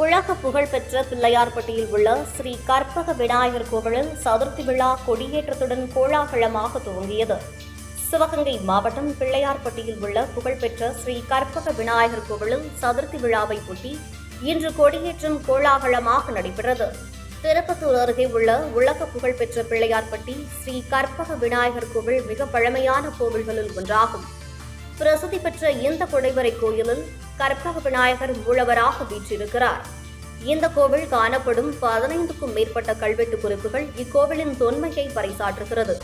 உலக புகழ்பெற்ற பிள்ளையார்பட்டியில் உள்ள ஸ்ரீ கற்பக விநாயகர் கோவிலில் சதுர்த்தி விழா கொடியேற்றத்துடன் கோலாகலமாக துவங்கியது. சிவகங்கை மாவட்டம் பிள்ளையார்பட்டியில் உள்ள புகழ்பெற்ற ஸ்ரீ கற்பக விநாயகர் கோவிலில் சதுர்த்தி விழாவை ஒட்டி இன்று கொடியேற்றம் கோலாகலமாக நடைபெற்றது. திருப்பத்தூர் அருகே உள்ள உலக புகழ்பெற்ற பிள்ளையார்பட்டி ஸ்ரீ கற்பக விநாயகர் கோவில் மிக பழமையான கோவில்களில் ஒன்றாகும். பிரசித்தி பெற்ற இந்த குடைவரை கோயிலில் கற்பக விநாயகர் மூலவராக வீற்றிருக்கிறார். இந்த கோவில் காணப்படும் பதினைந்துக்கும் மேற்பட்ட கல்வெட்டு குறிப்புகள் இக்கோவிலின் தொன்மையை பறைசாற்றுகிறது.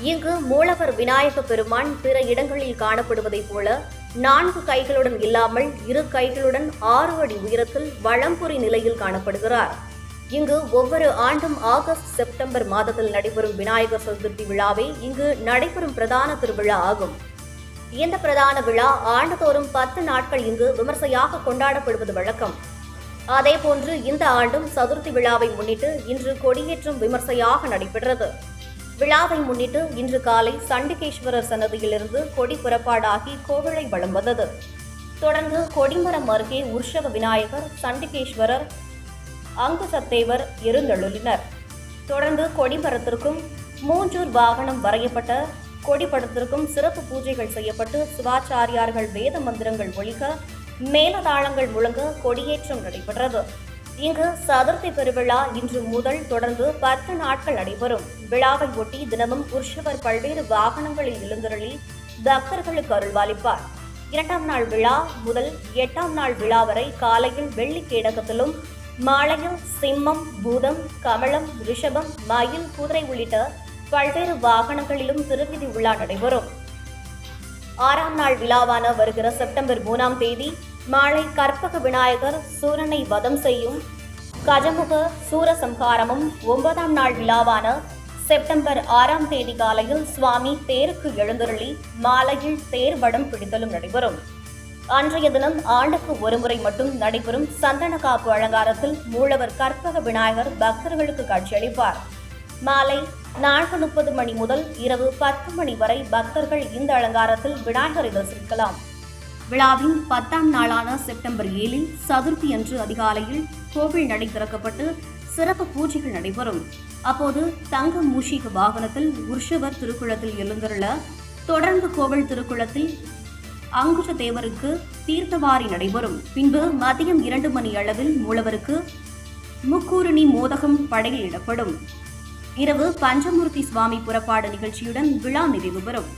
இங்கு மூலவர் விநாயக பெருமான் பிற இடங்களில் காணப்படுவதைப் போல நான்கு கைகளுடன் இல்லாமல் இரு கைகளுடன் ஆறு அடி உயரத்தில் வளம்புரி நிலையில் காணப்படுகிறார். இங்கு ஒவ்வொரு ஆண்டும் ஆகஸ்ட் செப்டம்பர் மாதத்தில் நடைபெறும் விநாயகர் சதுர்த்தி விழாவே இங்கு நடைபெறும் பிரதான திருவிழா ஆகும். இந்த பிரதான விழா ஆண்டுதோறும் பத்து நாட்கள் இங்கு விமர்சையாக கொண்டாடப்படுவது வழக்கம். அதேபோன்று இந்த ஆண்டும் சதுர்த்தி விழாவை முன்னிட்டு இன்று கொடியேற்றம் விமர்சையாக நடைபெற்றது. விழாவை முன்னிட்டு இன்று காலை சண்டிகேஸ்வரர் சன்னதியிலிருந்து கொடி புறப்பாடாகி கோவிலை வலம் வந்தது. தொடர்ந்து கொடிமரம் அருகே உற்சவ விநாயகர் சண்டிகேஸ்வரர் அங்கு சத்தேவர் எழுந்தருளினர் தொடர்ந்து கொடிமரத்திற்கும் மூஞ்சூர் வாகனம் வரையப்பட்ட கொடி படத்திற்கும் சிறப்பு பூஜைகள் செய்யப்பட்டு சிவாச்சாரியார்கள் வேத மந்திரங்கள் ஒழிக்க மேலதாளங்கள் முழங்க கொடியேற்றம் நடைபெற்றது. இங்கு சதுர்த்தி பெருவிழா இன்று முதல் தொடர்ந்து பத்து நாட்கள் நடைபெறும். விழாவை ஒட்டி தினமும் உற்சவர் பல்வேறு வாகனங்களில் எழுந்தருளி பக்தர்களுக்கு அருள்வாளிப்பார். இரண்டாம் நாள் விழா முதல் எட்டாம் நாள் விழா வரை காலையில் வெள்ளி கேடகத்திலும் மாலையில் சிம்மம் பூதம் கமலம் ரிஷபம் மயில் குதிரை உள்ளிட்ட பல்வேறு வாகனங்களிலும் திருவிதி விழா நடைபெறும். ஆறாம் நாள் விழாவான வருகிற செப்டம்பர் மூணாம் தேதி மாலை கற்பக விநாயகர் சூரனை வதம் செய்யும் கஜமுக சூரசம்ஹாரமும் ஒன்பதாம் நாள் விழாவான செப்டம்பர் ஆறாம் தேதி காலையில் சுவாமி தேருக்கு எழுந்தருளி மாலையில் தேர் வடம் பிடித்தலும் நடைபெறும். அன்றைய தினம் ஆண்டுக்கு ஒருமுறை மட்டும் நடைபெறும் சந்தன காப்பு அலங்காரத்தில் மூலவர் கற்பக விநாயகர் பக்தர்களுக்கு காட்சியளிப்பார். மாலை நான்கு முப்பது மணி முதல் இரவு பத்து மணி வரை பக்தர்கள் இந்த அலங்காரத்தில் விநாயகரை தரிசிக்கலாம் விழாவின் பத்தாம் நாளான செப்டம்பர் ஏழில் சதுர்த்தி அன்று அதிகாலையில் கோவில் நடை திறக்கப்பட்டு சிறப்பு பூஜைகள் நடைபெறும். அப்போது தங்க மூஷிக வாகனத்தில் உற்சவர் திருக்குளத்தில் எழுந்தருள தொடர்ந்து கோவில் திருக்குளத்தில் அங்குஷ தேவருக்கு தீர்த்தவாரி நடைபெறும். பின்பு மதியம் இரண்டு மணி அளவில் மூலவருக்கு முக்கூருணி மோதகம் படையிலிடப்படும் இரவு பஞ்சமூர்த்தி சுவாமி புறப்பாடு நிகழ்ச்சியுடன் விழா நிறைவு பெறும்.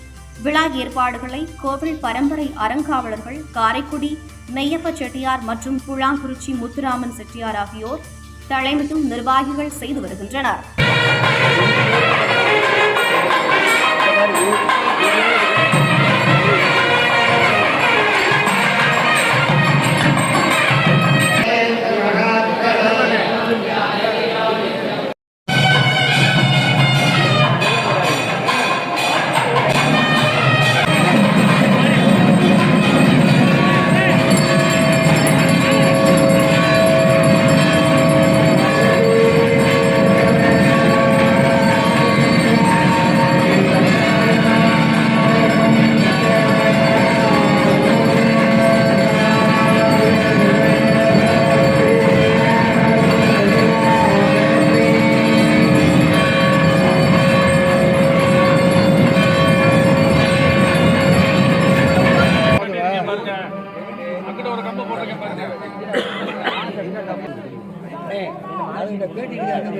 விழா ஏற்பாடுகளை கோவில் பரம்பரை அறங்காவலர்கள் காரைக்குடி மெய்யப்ப செட்டியார் மற்றும் புழாங்குறிச்சி முத்துராமன் செட்டியார் ஆகியோர் தலைமைத்தும் நிர்வாகிகள் செய்து வருகின்றனர். போட்டிருக்கேன்